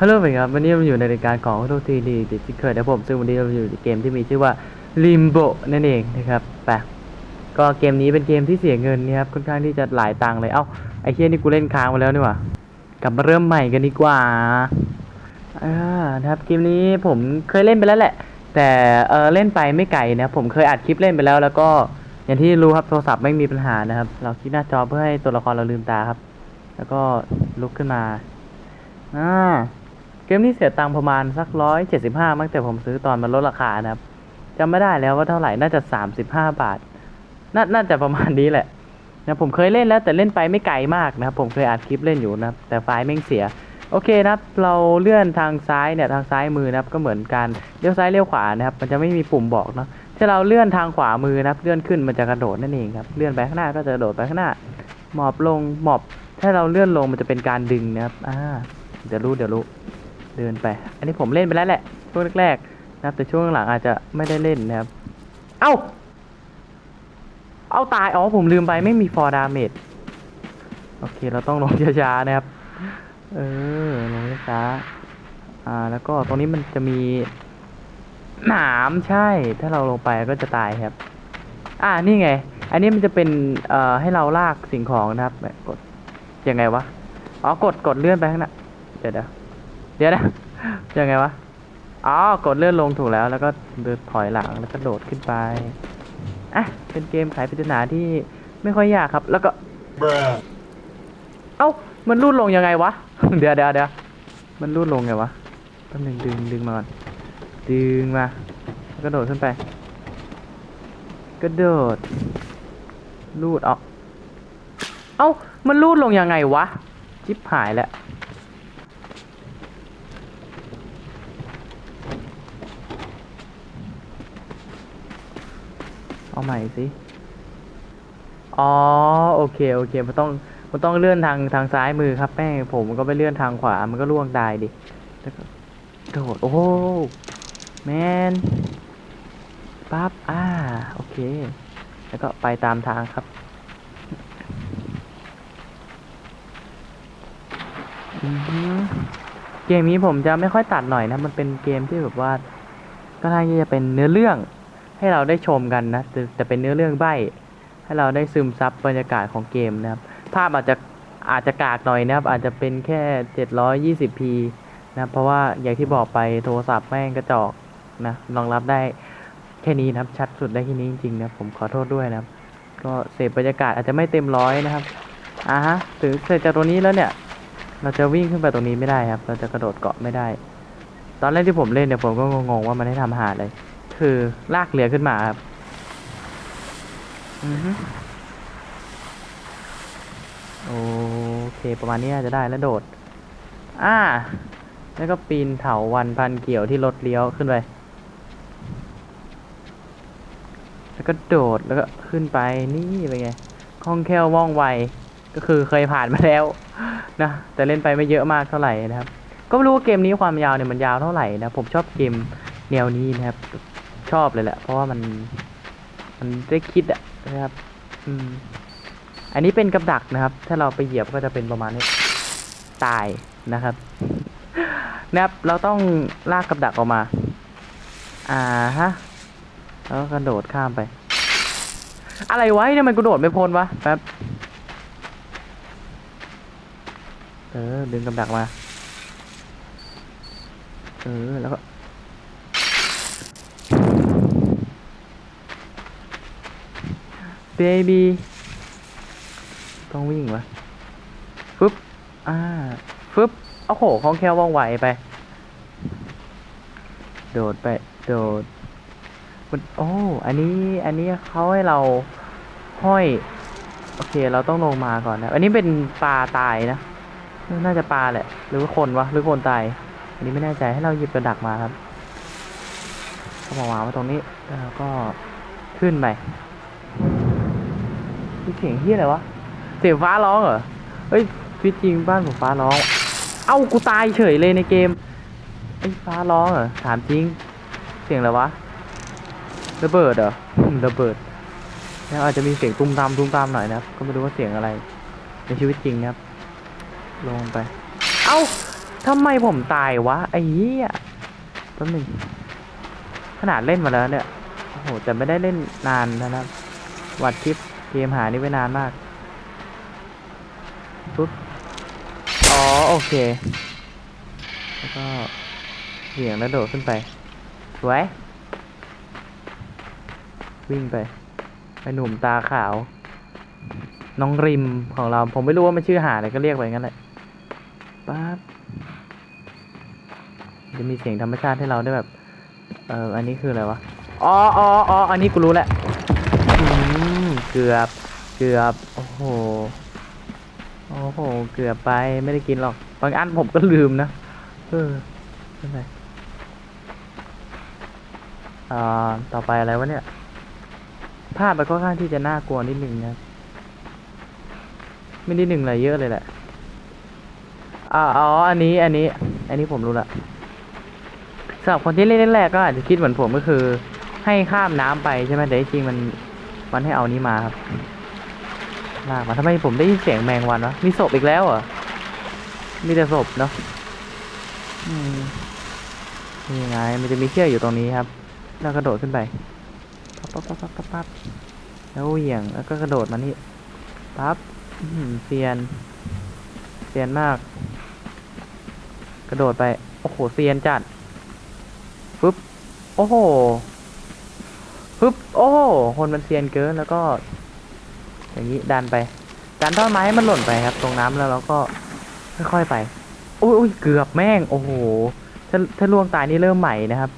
ฮัลโหลเป็นครับวันนี้เราอยู่ในรายการของโททีดีดิจิเคยนะผมซึ่งวันนี้เราอยู่ในเกมที่มีชื่อว่า Limbo นั่นเองนะครับไปก็เกมนี้เป็นเกมที่เสียเงินนะครับค่อนข้างที่จะหลายตังค์เลยเอ้าไอ้เฮียนี่กูเล่นค้างมาแล้วนี่หว่ากลับมาเริ่มใหม่กันดีกว่าอ่านะครับเกมนี้ผมเคยเล่นไปแล้วแหละ แต่เออเล่นไปไม่ไกลนะผมเคยอัดคลิปเล่นไปแล้ว แล้วก็อย่างที่รู้ครับโทรศัพท์ไม่มีปัญหานะครับ เราคลิกหน้าจอเพื่อให้ตัวละครเราลืมตาครับ แล้วก็ลุกขึ้นมาอ่า เกมนี้เสียตังค์ประมาณสักร้อยเจ็ดสิบห้ามั้งแต่ผมซื้อตอนมันลดราคานะครับจำไม่ได้แล้วว่าเท่าไหร่น่าจะสามสิบห้าบาทนน่าจะประมาณนี้แหละนะผมเคยเล่นแล้วแต่เล่นไปไม่ไกลมากนะครับผมเคยอัดคลิปเล่นอยู่นะครับแต่ไฟล์แม่งเสียโอเคนะครับเราเลื่อนทางซ้ายเนี่ยทางซ้ายมือนะครับก็เหมือนการเลี้ยวซ้ายเลี้ยวขวานะครับมันจะไม่มีปุ่มบอกเนาะถ้าเราเลื่อนทางขวามือนะครับเลื่อนขึ้นมันจะกระโดดนั่นเองครับเลื่อนไปข้างหน้าก็จะกระโดดไปข้างหน้าหมอบลงหมอบ ถ้าเราเลื่อนลงมันจะเป็นการดึงนะครับอ่าเดี๋ยวรู้เดี๋ยวรู้ เดินไป อันนี้ผมเล่นไปแล้วแหละช่วงแรกๆนะครับแต่ช่วงหลังอาจจะไม่ได้เล่นนะครับ เอ้า เอาตาย อ๋อผมลืมไปไม่มีฟอร์ดาเมจโอเค เราต้องลงช้าๆนะครับ เออลงช้าอ่าแล้วก็ตรงนี้มันจะมีหนามใช่ ถ้าเราลงไปก็จะตายครับ อ่านี่ไง อันนี้มันจะเป็นเอ่อให้เราลากสิ่งของนะครับแบบกดยังไงวะอ๋อกดกดเลื่อนไปข้างหน้าเดี๋ยวเดี๋ยว เดี๋ยวนะยังไงวะอ๋อกดเลื่อนลงถูกแล้ว แล้วก็เดินถอยหลังแล้วก็โดดขึ้นไปอะเป็นเกมไขปริศนาที่ไม่ค่อยยากครับ แล้วก็ เอ้ามันรูดลงยังไงวะ เดี๋ยวเดี๋ยวเดี๋ยวมันรูดลงไงวะแป๊บนึงดึงดึงมาก่อนดึงมาแล้วก็โดดขึ้นไปกระโดดรูดเอาเอ้า มันรูดลงยังไงวะ จิบหายแล้ว เอาใหม่สิ อ๋อ โอเค โอเค มันต้อง มันต้องเลื่อนทางทางซ้ายมือครับแม่งผมก็ไปเลื่อนทางขวา มันก็ล่วงตายดิแล้วก็โดด โอ้แมนปั๊บ อ่า โอเค แล้วก็ไปตามทางครับ เกมนี้ผมจะไม่ค่อยตัดหน่อยนะ มันเป็นเกมที่แบบว่า ก็น่าจะเป็นเนื้อเรื่อง ให้เราได้ชมกันนะแต่เป็นเนื้อเรื่องใบ้ให้เราได้ซึมซับบรรยากาศของเกมนะครับ ภาพอาจจะอาจจะกากหน่อยนะครับ อาจจะเป็นแค่ 720p นะครับเพราะว่าอย่างที่บอกไปโทรศัพท์แม่งกระจอกนะรองรับได้แค่นี้นะครับชัดสุดได้แค่นี้จริงๆนะผมขอโทษด้วยนะครับ ก็เสพบรรยากาศอาจจะไม่เต็มร้อยนะครับอ่าฮะถึงเสร็จจากตรงนี้แล้วเนี่ย เราจะวิ่งขึ้นไปตรงนี้ไม่ได้ครับ เราจะกระโดดเกาะไม่ได้ ตอนแรกที่ผมเล่นเนี่ยผมก็งงๆว่ามันให้ทำหาอะไร คือลากเรือขึ้นมาครับอือฮึโอเค ประมาณนี้น่าจะได้แล้วโดด อ่า แล้วก็ปีนเถาวันพันเกี่ยวที่รถเลี้ยวขึ้นไป แล้วก็โดดแล้วก็ขึ้นไปนี่เป็นไงคล่องแคล่วว่องไว ก็คือเคยผ่านมาแล้วนะแต่เล่นไปไม่เยอะมากเท่าไหร่นะครับ ก็ไม่รู้ว่าเกมนี้ความยาวเนี่ยมันยาวเท่าไหร่นะ ผมชอบเกมแนวนี้นะครับ ชอบเลยแหละ เพราะว่ามันมันได้คิดอะนะครับ อืม อันนี้เป็นกับดักนะครับ ถ้าเราไปเหยียบก็จะเป็นประมาณนี้ ตายนะครับ นะครับ เราต้องลากกับดักออกมา อ่าฮะ แล้วก็กระโดดข้ามไป อะไรวะเนี่ยมันกระโดดไม่พ้นวะแป๊บ เออ ดึงกับดักมา เออ แล้วก็ เบบีต้องวิ่งวะฟึบอ่าฟึบโอ้โหคล่องแคล่วว่องไวไป โดดไป โดดมันโอ้อันนี้อันนี้เขาให้เราห้อย โอเค เราต้องลงมาก่อนนะ อันนี้เป็นปลาตายนะ น่าจะปลาแหละ หรือว่าคนวะ หรือคนตาย อันนี้ไม่แน่ใจ ให้เราหยิบกระดักมาครับก็มาวางไว้ตรงนี้ แล้วก็ขึ้นไป เสียงเฮียอะไรวะ เสียงฟ้าร้องเหรอ เฮ้ยชีวิตจริงบ้านผมฟ้าร้อง เอ้ากูตายเฉยเลยในเกมไอ้ฟ้าร้องเหรอ ถามจริง เสียงอะไรวะ ระเบิดเหรอระเบิดแล้วอาจจะมีเสียงตุ้มตามตุ้มตามหน่อยนะครับ ก็ไม่รู้ว่าเสียงอะไร ในชีวิตจริงนะครับ ลงไป เอ้าทำไมผมตายวะ ไอ้เหี้ยแป๊บหนึงขนาดเล่นมาแล้วเนี่ย โอ้โห แต่ไม่ได้เล่นนานนะครับวัดคลิป เกมหานี่ไว้นานมากปุ๊บอ๋อโอเค แล้วก็เหวี่ยงแล้วโดดขึ้นไป สวย วิ่งไปไอ้หนุ่มตาขาว น้องริมของเรา ผมไม่รู้ว่ามันชื่อหาอะไรก็เรียกไปงั้นแหละปั๊บจะมีเสียงธรรมชาติให้เราได้แบบ เอออันนี้คืออะไรวะ อ๋ออ๋ออ๋ออันนี้กูรู้แล้วอืมเกือบเกือบโอ้โหโอ้โหเกือบไปไม่ได้กินหรอกบางอันผมก็ลืมนะเออไม่เป็นไรอ่าต่อไปอะไรวะเนี่ยภาพมันค่อนข้างที่จะน่ากลัวนิดหนึ่งนะไม่ได้หนึ่งอะไรเยอะเลยแหละอ่าอ๋ออันนี้อันนี้ อันนี้ผมรู้ละสำหรับคนที่เล่นแรกๆก็อาจจะคิดเหมือนผมก็คือ ให้ข้ามน้ำไปใช่ไหมแต่จริงมัน มันให้เอานี้มาครับลากมาทำไมผมได้ยินเสียงแมงวันวะมีศพอีกแล้วเหรอมีแต่ศพเนาะนี่ไง มันจะมีเชือกอยู่ตรงนี้ครับ แล้วกระโดดขึ้นไปปั๊บปั๊บปั๊บปั๊บปั๊บแล้วเหวี่ยงแล้วก็กระโดดมานี่ปั๊บเซียนเซียนมาก กระโดดไป โอ้โหเซียนจัดปึ๊บ โอ้โห ปึ๊บโอ้โหคนมันเซียนเกินแล้วก็ อย่างนี้ดันไปดันท่อนไม้ให้มันหล่นไปครับ ตรงน้ำแล้วเราก็ค่อยๆไปอุ้ยอุ้ยเกือบแม่ง โอ้โหถ้าถ้าล่วงตายนี่เริ่มใหม่นะครับ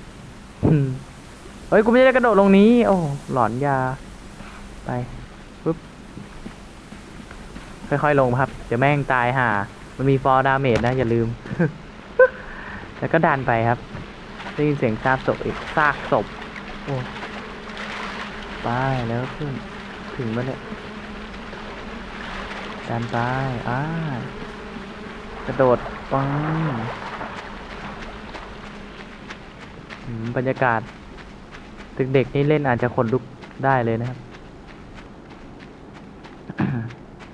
เฮ้ยกูไม่ได้กระโดดลงนี้ โอ้หลอนยา ไปปึ๊บค่อยๆลงครับ เดี๋ยวแม่งตายห่ามันมีฟอร์ดาเมจนะอย่าลืม แล้วก็ดันไปครับได้ยินเสียงซากศพอีกซากศพโอ้ ไปแล้วขึ้น ถึงแล้วเนี่ยดันไปอ่ากระโดดปังบรรยากาศเด็กๆนี่เล่นอาจจะขนลุกได้เลยนะครับ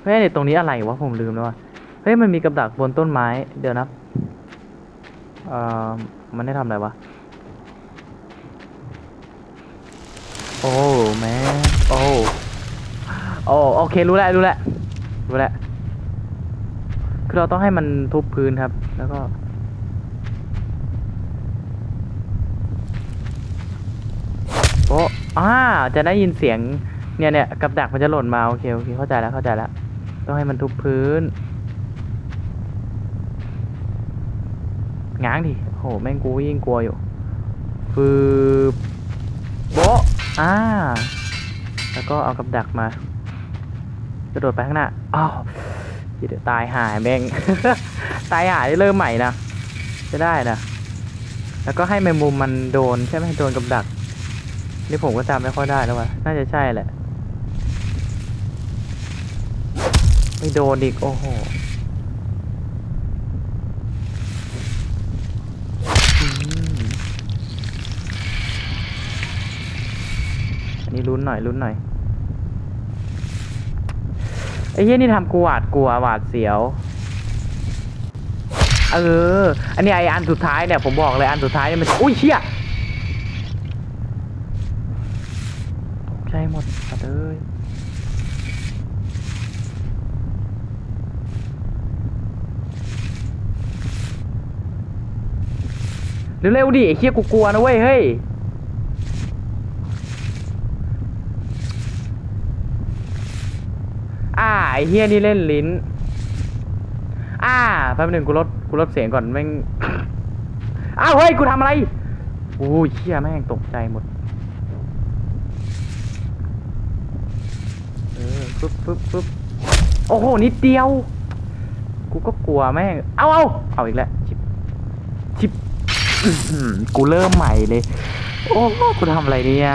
เฮ้ยเนี่ยตรงนี้อะไรวะผมลืมแล้ววะเฮ้ยมันมีกับดักบนต้นไม้ เดี๋ยวนะเอ่อมันได้ทำอะไรวะ อ้แม่โอ้โอ้โอเครู้แล้วรู้แล้วรู้แล้วคือเราต้องให้มันทุบพื้นครับ แล้วก็โอ้อ่าจะได้ยินเสียงเนี่ยเนี่ยกับดักมันจะหล่นมาโอเคโอเคเข้าใจแล้วเข้าใจแล้วต้องให้มันทุบพื้นง้างดิโหแม่งกูยิ่งกลัวอยู่ฟืบ อ่า แล้วก็เอากับดักมา กระโดดไปข้างหน้า อ้าวเดี๋ยวตายหายแม่ง ตายหายเริ่มใหม่นะ จะได้นะ แล้วก็ให้แมงมุมมันโดนใช่ไหมโดนกับดัก นี่ผมก็จำไม่ค่อยได้แล้วว่ะน่าจะใช่แหละ ไม่โดนอีก โอ้โหอืมอันนี้ ลุ้นหน่อยลุ้นหน่อยไอ้เหี้ยนี่ทำกูหวาดกลัวหวาดเสียว เออ อันนี้ไออันสุดท้ายเนี่ยผมบอกเลยอันสุดท้ายเนี่ยมันอุ้ยเชี่ยตกใจหมดสัตว์เอ้ยเร็วๆดิไอ้เชี่ยกูกลัวนะเว้ยเฮ้ย อ่า ไอเฮียนี่เล่นลิ้น อ่าแป๊บหนึ่งกูลดกูลดเสียงก่อนแม่ง อ้าวเฮ้ยกูทำอะไรโอ้ยเชี่ยแม่งตกใจหมด เออปึ๊บปึ๊บปึ๊บโอ้โหนิดเดียว กูก็กลัวแม่ง เอาเอาเอาอีกแล้วชิบชิบกูเริ่มใหม่เลย โอ้กูทำอะไรเนี่ย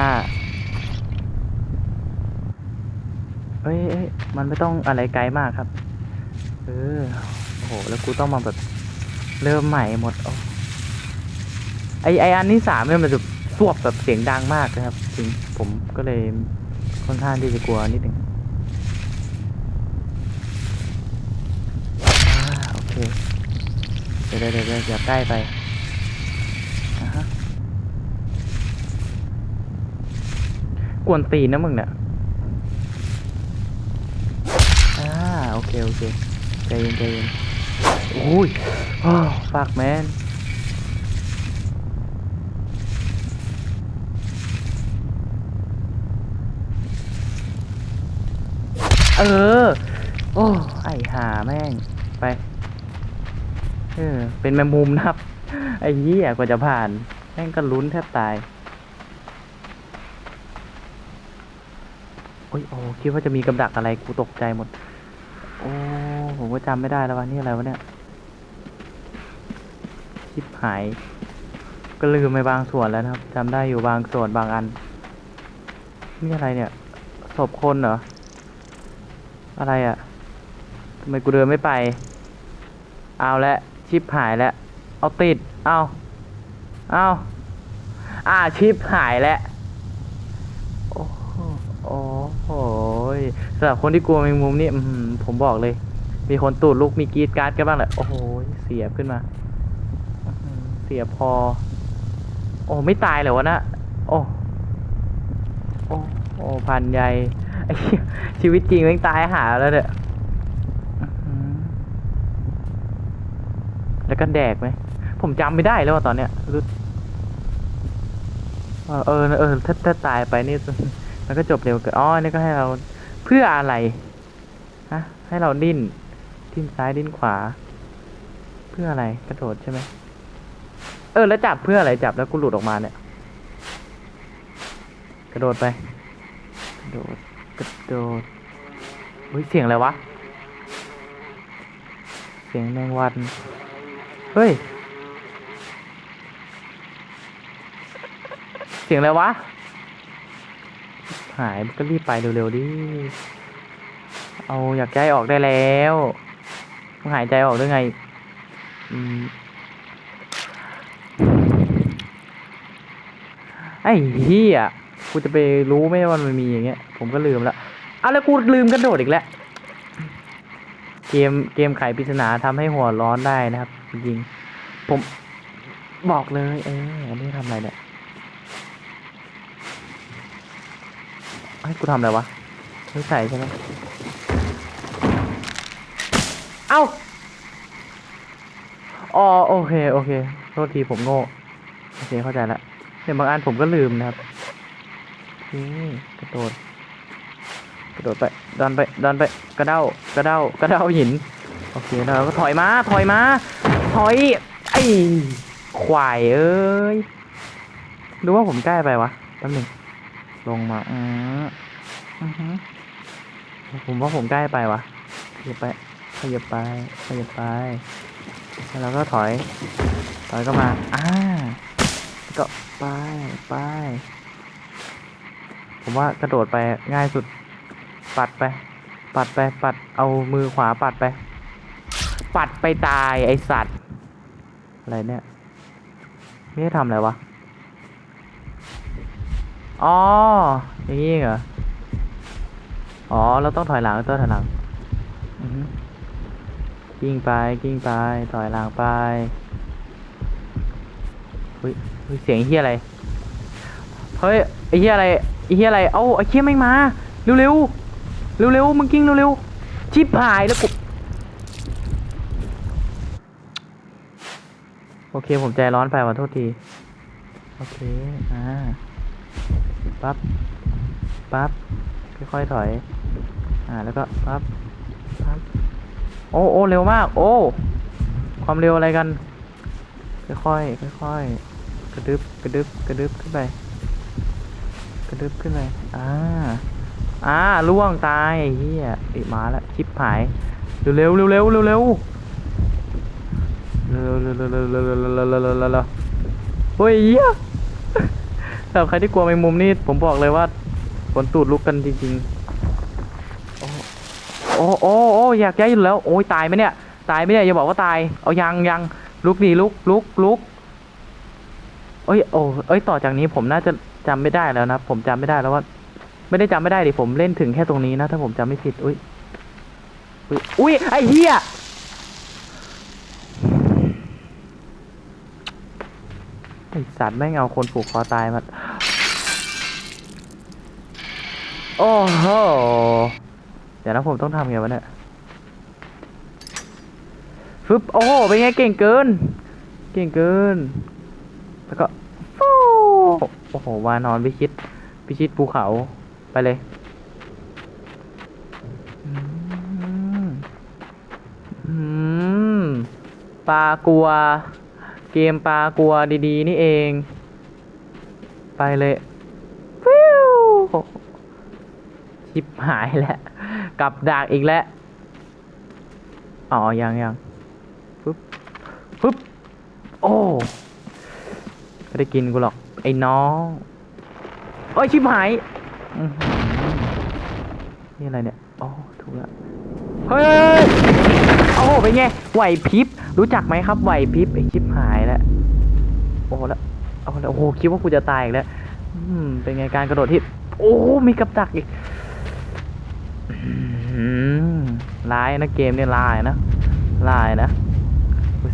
เอ้ยเอ้ยมันไม่ต้องอะไรไกลมากครับ เออโอ้โหแล้วกูต้องมาแบบเริ่มใหม่หมดอไอไออันที่สามเนี่ยมันจะสวบแบบเสียงดังมากนะครับจริงผมก็เลยค่อนข้างที่จะกลัวนิดหนึงอ่าโอเค เดี๋ยวเดี๋ยวเดี๋ยวอย่าใกล้ไปอ่าฮะกวนตีนนะมึงเนี่ยอ่าโอเคโอเคใจเย็นใจเย็นโอ้ยอ้ฝากแมนเออ โอ้ไอหาแม่ง ไป เออ เป็นแมงมุมนะครับ ไอ้เหี้ยกว่าจะผ่าน แม่งก็ลุ้นแทบตาย โอ้ยโอ้คิดว่าจะมีกับดักอะไรกูตกใจหมด โอ้ ผมก็จำไม่ได้แล้ววะนี่อะไรวะเนี่ย ชิบหาย ก็ลืมไปบางส่วนแล้วนะครับจำได้อยู่บางส่วนบางอัน นี่อะไรเนี่ย ศพคนเหรอ อะไรอะ่ะทำไมกูเดินไม่ไป เอาละ ชิปหายแล้ว เอาติด เอา เอา อ่า ชิปหายแล้ว โอ้โหยสำหรับคนที่กลัวแมงมุมนี้ผมบอกเลย มีคนตูดลูกมีกรีดการ์ดกันบ้างแหละ โอ้โห เสียบขึ้นมา เสียบพอ โอ้ไม่ตายเหรอวะนะ โอ้ โอ้โอ้พันใหญ่ชีวิตจริงแม่งตายหาแล้วเนี่ยแล้วก็แดกไหม ผมจำไม่ได้แล้วว่าตอนเนี้ยเออเออเออถ้าถ้าตายไปนี่ มันก็จบเร็วเกินอ๋อนี่ก็ให้เราเพื่ออะไรฮะให้เราดิ้นดิ้นซ้ายดิ้นขวา เพื่ออะไรกระโดดใช่ไหมเออแล้วจับเพื่ออะไรจับแล้วกูหลุดออกมาเนี่ย กระโดดไป กระโดดกระโดดเฮ้ยเสียงอะไรวะ เสียงแมงวันเฮ้ย เสียงอะไรวะ หายก็รีบไปเร็วๆดิ เอาอยากใจออกได้แล้วมึงหายใจออกได้ไง อืมไอ้เหี้ยกูจะไปรู้ไหมว่ามันมีอย่างเงี้ย ผมก็ลืมละอะแล้วกูลืมกระโดดอีกแล้ว เกมเกมไขปริศนาทำให้หัวร้อนได้นะครับ จริง ผมบอกเลย เอออันนี้ทำอะไรเนี่ย ให้กูทำอะไรวะไม่ใส่ใช่ไหมเอ้าอ๋อโอเค โอเค โทษทีผมโง่ โอเค เข้าใจละเดี๋ยบางอันผมก็ลืมนะครับนี่กระโดด กระโดดไป ดันไป ดันไป กระเด้า กระเด้า กระเด้าหิน โอเคแล้วก็ถอยมา ถอยมา ถอย ไอ้ ควายเอ้ยดูว่าผมใกล้ไปวะแป๊บหนึง ลงมาอืออือฮึผมว่าผมใกล้ไปวะขยับไปขยับไปขยับไป แล้วเราก็ถอย ถอยก็มา อ่า ก็ไปไป ผมว่ากระโดดไปง่ายสุด ปัดไป ปัดไป ปัด เอามือขวาปัดไป ปัดไปตายไอสัตว์ อะไรเนี่ย ไม่ได้ทำอะไรวะ อ๋ออย่างนี้เหรอ อ๋อ เราต้องถอยหลังต้องถอยหลังอือฮึกิ้งไปกิ้งไป ถอยหลังไปเฮ้ยเฮ้ยเสียงเฮียอะไร เฮ้ยไอเฮียอะไรไอเฮียอะไร เอ้าไอเฮียไม่งมาเร็วเร็วเร็วเร็วๆมึงกิ้งเร็วเร็วๆชิบหายแล้วกูโอเค ผมใจร้อนไปขอโทษที โอเค อ่า ปั๊บ ปั๊บ ค่อยๆถอย อ่า แล้วก็ปั๊บ ปั๊บ โอ้โอ้เร็วมาก โอ้ ความเร็วอะไรกัน ค่อยๆค่อยๆกระดึบ กระดึบ กระดึบขึ้นไป กระดึบขึ้นไป อ่า อ่าล่วงตายเหี้ยติมาแล้วชิปหาย เร็วเร็วเร็วเร็วเร็วเร็วเร็วเร็วเร็วเร็วเร็วเร็วเร็วเร็วเร็วเร็วเร็วเฮ้ยเหี้ย สำหรับใครที่กลัวแมงมุมนี่ผมบอกเลยว่าขนตูดลุกกันจริงๆ โอ้โอ้โอ้อยากย้ายอยู่แล้ว โอ้ยตายไหมเนี่ย ตายไหมเนี่ยอย่าบอกว่าตาย เอายังยังลุกดีลุกลุกลุกเอ้ยโอ้เอ้ยต่อจากนี้ผมน่าจะจำไม่ได้แล้วนะผมจำไม่ได้แล้วว่า ไม่ได้จำไม่ได้ดิผมเล่นถึงแค่ตรงนี้นะ ถ้าผมจำไม่ผิด อุ้ยอุ้ยอุ้ยไอ้เหี้ย ไอสัตว์แม่งเอาคนผูกคอตายมา โอ้โห เดี๋ยวนะผมต้องทำไงวะเนี่ยฟึบโอ้โห เป็นไงเก่งเกิน เก่งเกิน แล้วก็ฟูโอ้โห วานอนพิชิต พิชิตภูเขา ไปเลยอืมปลากลัว เกมปลากลัวดีๆ นี่เอง ไปเลยฟิวชิบหายแล้วกลับดากอีกแล้วอ๋อยังยังปึ๊บปึ๊บโอ้ไม่ได้กินกูหรอก ไอ้น้องโอ้ยชิบหายนี่อะไรเนี่ยโอ้ถูกแล้ว เฮ้ย เป็นไง ไหวพริบ รู้จักไหมครับ ไหวพริบไอชิบหายแล้ว โอ้แล้วโอ้แล้วโอ้โหคิดว่ากูจะตายอีกแล้วอืมเป็นไงการกระโดดที่ โอ้ มีกับดักอีกร้ายนะเกมเนี่ยลายนะลายนะ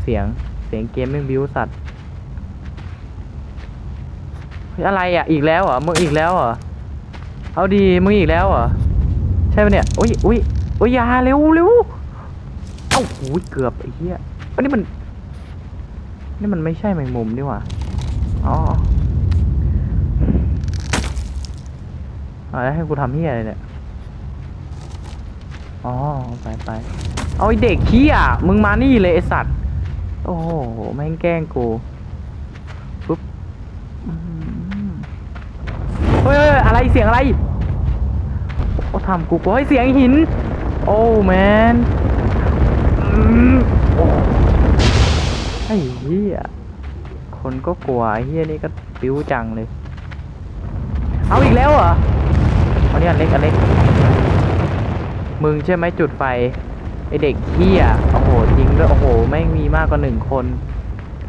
เสียง เสียงเกมไม่บิวสัตว์อะไรอะ อีกแล้วเหรอ มึงอีกแล้วเหรอ เอาดี มึงอีกแล้วเหรอ ใช่ปะเนี่ย อุ้ยอุ้ยอุ้ยยาเร็วเร็ว อ้าโอ้ยเกือบไอ้เหี้ยอันนี้มัน นี่มันไม่ใช่แมงมุมนี่หว่า อ๋อเอาแล้วให้กูทำเหี้ยอะไรเนี่ย อ๋อ ไปไป เอาไอเด็กขี้อะมึงมานี่เลยไอสัตว์ โอ้โห แม่งแกล้งกูปุ๊บเฮ้ยอะไรเสียงอะไรโอ้ทำกูกูให้ยเสียงหิน โอ้แมน ไอ้เหี้ย คนก็กลัวไอ้เหี้ยนี่ก็ปิ้วจังเลย เอาอีกแล้วเหรออาเนี่ยอันเล็กอันเล็ก มึงใช่ไหมจุดไฟ ไอเด็กเฮียโอ้โหจริงด้วยโอ้โหไม่งมีมากกว่าหนึ่งคน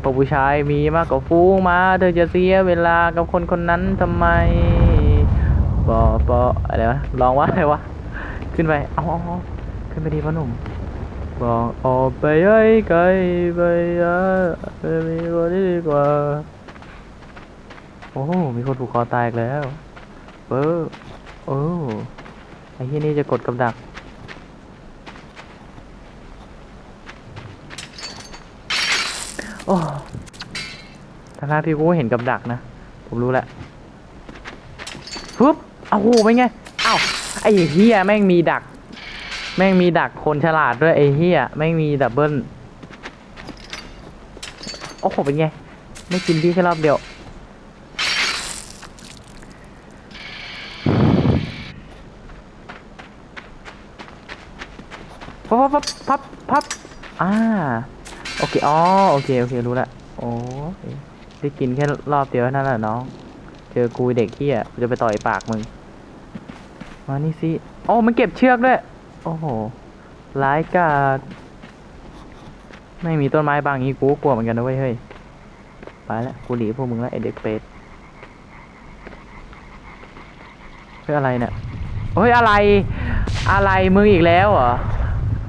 ปผู้ชายมีมากกว่าฟูงมา เธอจะเสียเวลากับคนคนนั้นทำไมบอบออะไรวะลองว่าอะไรวะ ขึ้นไป เอาเอาเอาขึ้นไปดีพ่อหนุ่ม บอกออกไปไอ้ไกลไปอะไปมีคนที่ดีกว่า โอ้มีคนผูกคอตายแล้วเบอร์โอ้ไอ้ที่นี่จะกดกับดักโอ้ทางที่กูเห็นกับดักนะ ผมรู้แล้วปึ๊บเอาโหไปไงอ้าวไอ้เฮียแม่งมีดัก แม่งมีดักคนฉลาดด้วยไอ้เฮียแม่งมีดับเบิลโอ้โหเป็นไง ไม่กินพี่แค่รอบเดียว พับพับพับพับอ่า โอเค อ๋อ โอเค โอเค รู้ละ โอ้ยได้กินแค่รอบเดียวเท่านั่นแหละน้อง เจอกูเด็กเฮียกูจะไปต่อยปากมึง มานี่สิ โอ้ มันเก็บเชือกด้วย โอ้โห ร้ายกาจไม่มีต้นไม้บางอย่างงี้กูกลัวเหมือนกันนะเว้ยเฮ้ย ไปแล้วกูหลีพวกมึงแล้วไอเด็กเป็ดเฮ้ยอะไรเนี่ยเฮ้ยอะไร อะไรมึงอีกแล้วเหรอ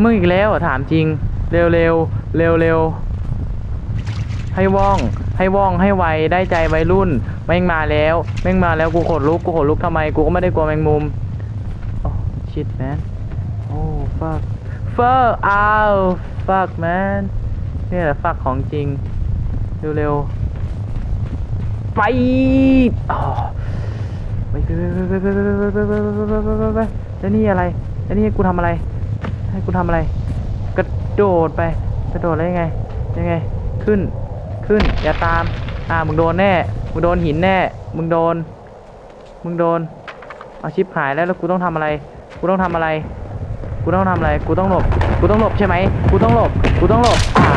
มึงอีกแล้วเหรอถามจริง เร็วเร็วเร็วเร็วให้ว่อง ให้ว่องให้ไวได้ใจวัยรุ่น แม่งมาแล้ว แม่งมาแล้วกูขนลุกกูขนลุกทำไมกูก็ไม่ได้กลัวแมงมุม โอ้ชิตแมน โอ้ fuck fuck อ้าว fuck man นี่แหละ fuck ของจริง เร็วเร็วไปอ๋อไปไปไปไปไปไปไปไปไปไปไปไปแล้วนี่อะไร แล้วนี่กูทำอะไร ให้กูทำอะไร กระโดดไป กระโดดได้ยังไง ยังไง ขึ้น ขึ้น อย่าตาม อ่า มึงโดนแน่ มึงโดนหินแน่ มึงโดน มึงโดน เอาชิปหายแล้วแล้วกูต้องทำอะไร กูต้องทำอะไร กูต้องทำอะไร กูต้องหลบ กูต้องหลบใช่ไหม กูต้องหลบ กูต้องหลบ อ่า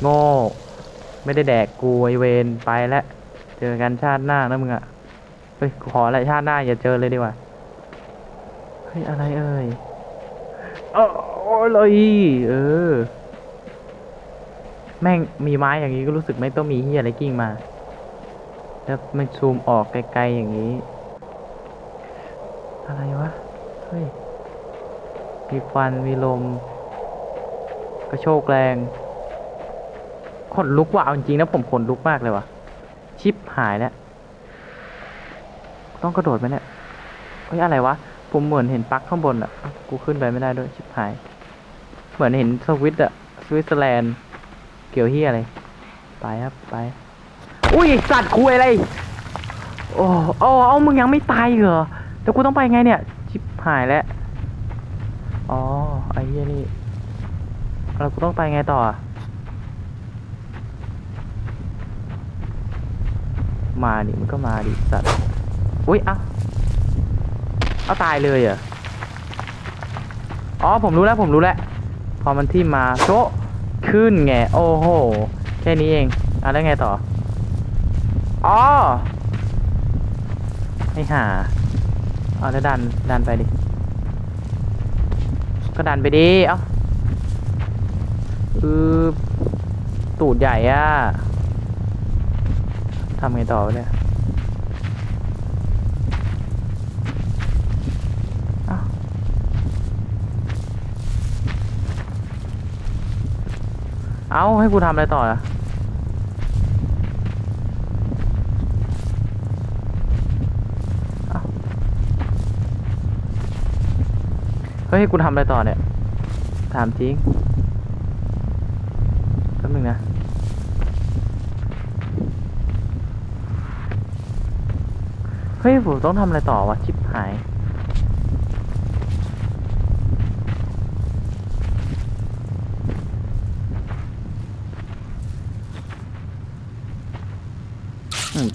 โง่ ไม่ได้แดกกูไอเวนไปแล้ว เจอกันชาติหน้านะมึงอะเฮ้ยกูขออะไรชาติหน้าอย่าเจอเลยดีกว่า เฮ้ย อะไรเอ่ยเออโอ้เลยเออ แม่งมีไม้อย่างนี้ก็รู้สึกไม่ต้องมีเฮียอะไรกิ้งมา แล้วมันซูมออกไกลๆอย่างนี้ อะไรวะ เฮ้ย มีควัน มีลม กระโชกแรงขนลุกว่ะเอาจริงๆนะผมขนลุกมากเลยว่ะ ชิปหายแล้ว ต้องกระโดดไหมเนี่ยเฮ้ยอะไรวะ ผมเหมือนเห็นปลั๊กข้างบนอะ กูขึ้นไปไม่ได้ด้วย ชิปหาย เหมือนเห็นสวิตอะสวิตเซอร์แลนด์ เกี่ยวเฮียอะไร ไปครับ ไป อุ้ย สัตว์คุยอะไร โอ้โอ้เอามึงยังไม่ตายเหรอแต่กูต้องไปไงเนี่ย ชิปหายแล้ว ไอ้เหี้ยนี่เรากูต้องไปไงต่อ มาดิมันก็มาดิสัตว์ อุ้ยเอ้าเอาตายเลยเหรออ๋อผมรู้แล้วผมรู้แล้ว พอมันที่มาโชะขึ้นไง โอ้โห แค่นี้เองอะแล้วไงต่อ อ๋อไอ้ห่าเอาแล้วดันดันไปดิ ก็ดันไปดิเอ้าอือตูดใหญ่อะทำไงต่อเนี่ยเอ้าเอาให้กูทำอะไรต่ออะเอ้าเฮ้ยให้กูทำอะไรต่อเนี่ย ถามจริงแป๊บนึงนะ เฮ้ยผมต้องทำอะไรต่อวะชิปหาย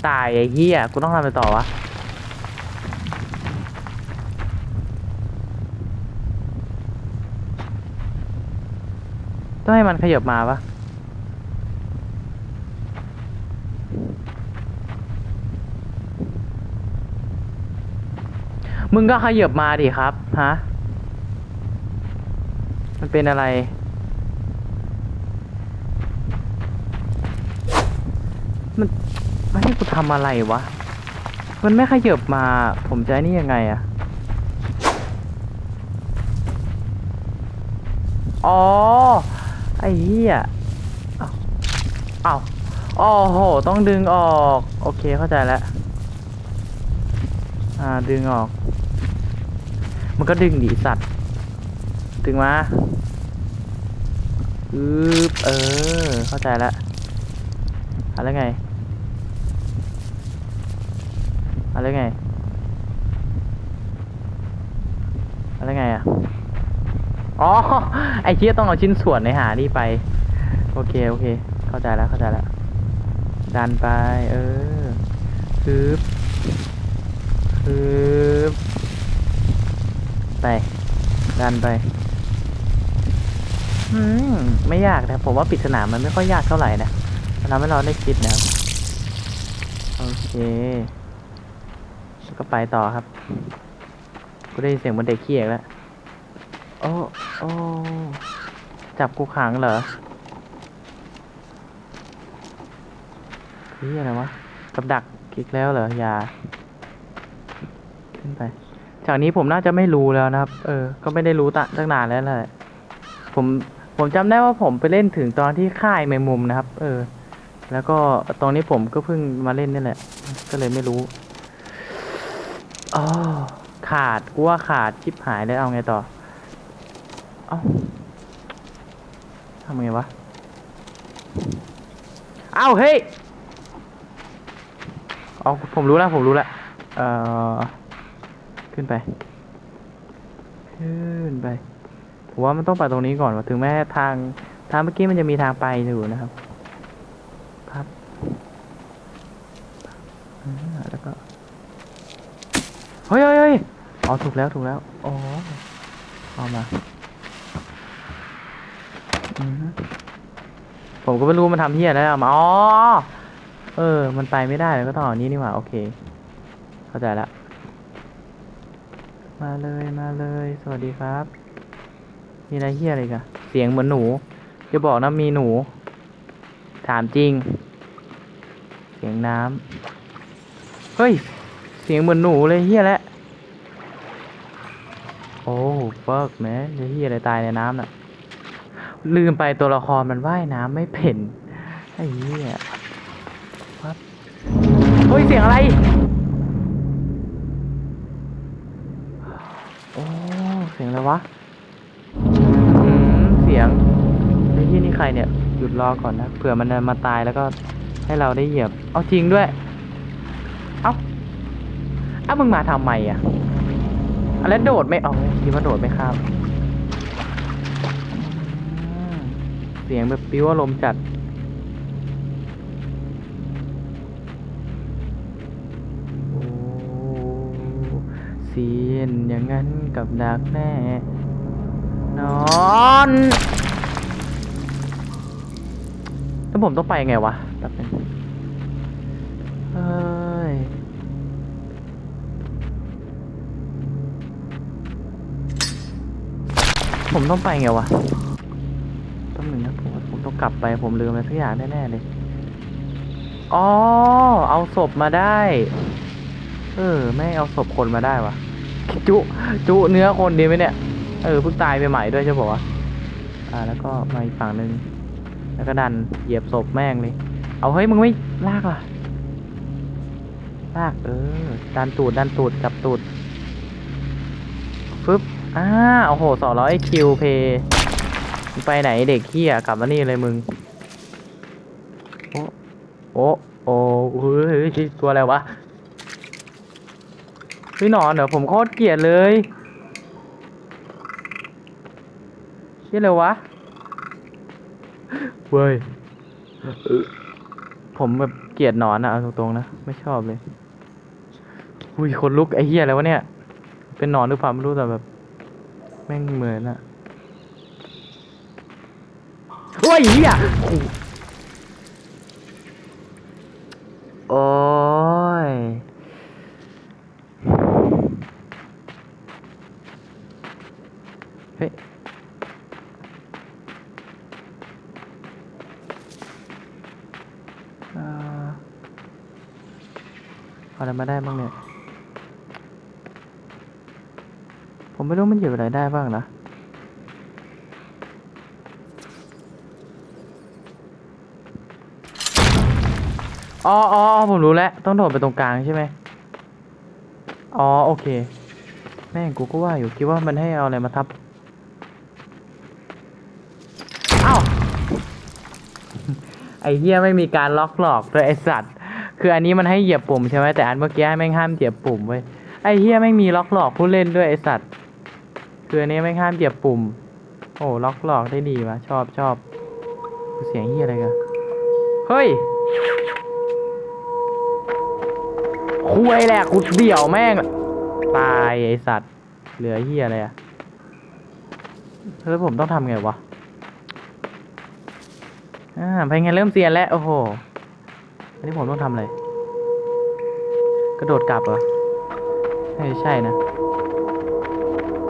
ตายไอ้เหี้ยกูต้องทำอะไรต่อวะ ต้องให้มันขยับมาปะมึงก็ขยับมาดิครับ ฮะ มันเป็นอะไร มัน มันให้กูทำอะไรวะ มันไม่ขยับมา ผมจะนี่ยังไงอะอ๋อ ไอ้เหี้ยเอ้าเอาโอ้โห ต้องดึงออก โอเค เข้าใจแล้ว อ่า ดึงออก มันก็ดึงดีสัตว์ ดึงมาอึ๊บเออ เข้าใจแล้วอะไรไงอะไรไงอะไรไงอะ อ๋อ ไอ้เชี่ยต้องเอาชิ้นส่วนในหานี่ไป โอเค โอเค เข้าใจแล้ว เข้าใจแล้ว ดันไป เออฮึบฮึบไป ดันไป อืม ไม่ยากนะ ผมว่าปริศนามันไม่ค่อยยากเท่าไหร่นะทำให้เราได้คิดนะโอเคแล้วก็ไปต่อครับ กูได้ยินเสียงบนเด็กขี้อีกแล้ว โอ้โอ้จับกูขังเหรอนี่อะไรวะ กับดักอีกแล้วเหรอ อย่า ขึ้นไป จากนี้ผมน่าจะไม่รู้แล้วนะครับ เออ ก็ไม่ได้รู้ตั้งนานแล้วแหละผม ผมจำได้ว่าผมไปเล่นถึงตอนที่ค่ายแมงมุมนะครับ เออ แล้วก็ตรงนี้ผมก็เพิ่งมาเล่นนี่แหละ ก็เลยไม่รู้อ๋อขาดกูว่าขาดชิปหายแล้วเอาไงต่อ เอ้าทำไงวะ เอ้าเฮ้ยเอาผมรู้แล้วผมรู้แล้วเอ่อ ขึ้นไป ขึ้นไป ผมว่ามันต้องไปตรงนี้ก่อนว่ะถึงแม้ทางทางเมื่อกี้มันจะมีทางไปอยู่นะครับพับแล้วก็เฮ้ยเฮ้ยเฮ้ยอ๋อ ถูกแล้ว ถูกแล้ว อ๋อ เอามา ผมก็ไม่รู้มันทำเฮียแล้วเอามาอ๋อ เออ มันไปไม่ได้แล้วก็ต้องเอานี้นี่หว่า โอเค เข้าใจละ มาเลยมาเลย สวัสดีครับ มีอะไรเฮียอะไรกันเสียงเหมือนหนูจะบอกนะมีหนู ถามจริง เสียงน้ำเฮ้ย เสียงเหมือนหนูเลยเฮียแล้วโอ้เฟิกแม่เฮียอะไรตายในน้ำน่ะ ลืมไปตัวละครมันว่ายน้ำไม่เป็นไอ้เหี้ยวัดเฮ้ย เสียงอะไร โอ้ เสียงอะไรวะอืมเสียงไอ้ที่นี่ใครเนี่ย หยุดรอก่อนนะ เผื่อมันมาตายแล้วก็ให้เราได้เหยียบ เอาจริงด้วย เอ้าเอ้ามึงมาทำไมอะอะแล้วโดดไม่เอาคิดว่าโดดไม่ข้าม สียงแบบปิ้วอารมณ์จัด โอ้เสียนอย่างนั้นกับดักแน่ นอนแล้วผมต้องไปไงวะแป๊บนึงเฮ้ย ผมต้องไปไงวะ กลับไปผมลืมอะไรสักอย่างแน่ๆเลยอ๋อเอาศพมาได้ เออไม่เอาศพคนมาได้วะจุ จุเนื้อคนดีไหมเนี่ย เออเพิ่งตายไปใหม่ด้วยใช่ป่าวะอ่า แล้วก็มาอีกฝั่งหนึ่งแล้วก็ดันเหยียบศพแม่งเลย เอาเฮ้ยมึงไม่ลากอะลากเออดันตูดดันตูดจับตูดฟึบอ่าโอ้โหสองร้อยคิวเพย์ ไปไหนเด็กเฮียกลับมานี่เลยมึง โอ้โอ้โอ้เฮ้ยเฮ้ยตัวอะไรวะเฮ้ยหนอนเหรอผมโคตรเกลียดเลยเฮียเลยวะเว้ยผมแบบเกลียดหนอนอะเอาตรงๆนะไม่ชอบเลยอุ้ยคนลุกไอ้เฮียอะไรวะเนี่ย เป็นหนอนหรือเปล่าไม่รู้แต่แบบ แม่งเหมือนอะ โอ้ยเฮียโอ้ยเฮ้ยอ่าเอาอะไรมาได้บ้างเนี่ย ผมไม่รู้มันหยิบอะไรได้บ้างนะ อ๋ออ๋อผมรู้แล้ว ต้องโดดไปตรงกลางใช่ไหมอ๋อ โอเค แม่งกูก็ว่าอยู่คิดว่ามันให้เอาอะไรมาทับอ้าวไอ้เหี้ยไม่มีการล็อกหลอกด้วยไอสัตว์ คืออันนี้มันให้เหยียบปุ่มใช่ไหมแต่อันเมื่อกี้แม่งห้ามเหยียบปุ่มเว้ยไอ้เหี้ยไม่งมีล็อกหลอกผู้เล่นด้วยไอสัตว์ คืออันนี้แม่งห้ามเหยียบปุ่ม โอ้ล็อกหลอกได้ดีวะชอบชอบเสียงเหี้ยอะไรกันเฮ้ย คุยแหละกูเดี่ยวแม่ง ตายไอสัตว์ เหลือเฮียอะไรอะแล้วผมต้องทำไงวะ อ่าไปไงเริ่มเซียนแล้ว โอ้โห อันนี้ผมต้องทำอะไร กระโดดกลับเหรอ ไม่ใช่นะ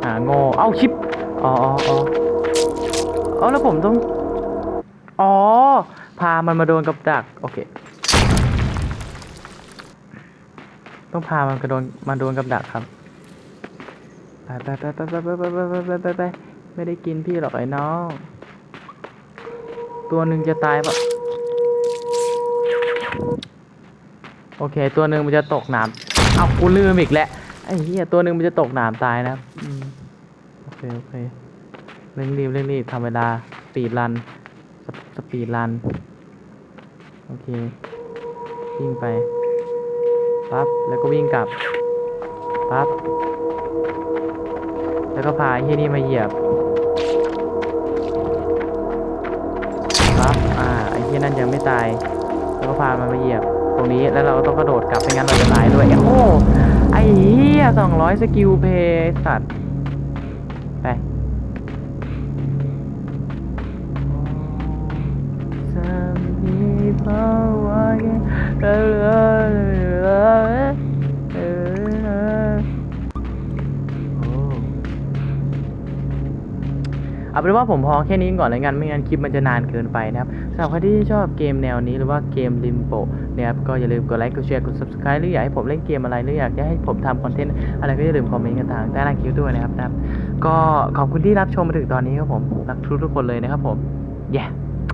อ่าโง่เอ้าชิป อ๋ออ๋ออ๋ออ๋อแล้วผมต้อง อ๋อ พามันมาโดนกับดัก โอเค ต้องพามันกระโดนมาโดนกับดักครับไปไปไปไปไปไปไปไปไปไปไปไม่ได้กินพี่หรอกไอ้น้อง ตัวหนึ่งจะตายปะโอเค ตัวหนึ่งมันจะตกน้ำเอากูลืมอีกแล้วไอ้เหี้ยตัวหนึ่งมันจะตกน้ำตายนะอโอเคโอเคเร่งรีบเร่งรีบทำเวลาสปีดรันสปีดรันโอเควิ่งไป ปั๊บแล้วก็วิ่งกลับปั๊บแล้วก็พาไอ้ที่นี่มาเหยียบปั๊บอ่าไอ้ที่นั่นยังไม่ตาย แล้วก็พามันมาเหยียบ ตรงนี้แล้วเราก็ต้องกระโดดกลับไม่งั้นเราจะตายด้วยโอ้โหไอ้เหี้ยสองร้อยสกิลเพย์สัตว์ ว่าผมพอแค่นี้ก่อนแล้วกันไม่งั้นคลิปมันจะนานเกินไปนะครับสำหรับใครที่ชอบเกมแนวนี้หรือว่าเกมริมโปนะครับก็อย่าลืมกดไลค์กดแชร์กด subscribe หรืออยากให้ผมเล่นเกมอะไรหรืออยากจะให้ผมทำคอนเทนต์อะไรก็อย่าลืมคอมเมนต์กันทางใต้ล่างคลิปด้วยนะครับนะครับก็ขอบคุณที่รับชมมาถึงตอนนี้ครับผมรักทุกทุกคนเลยนะครับผม yeah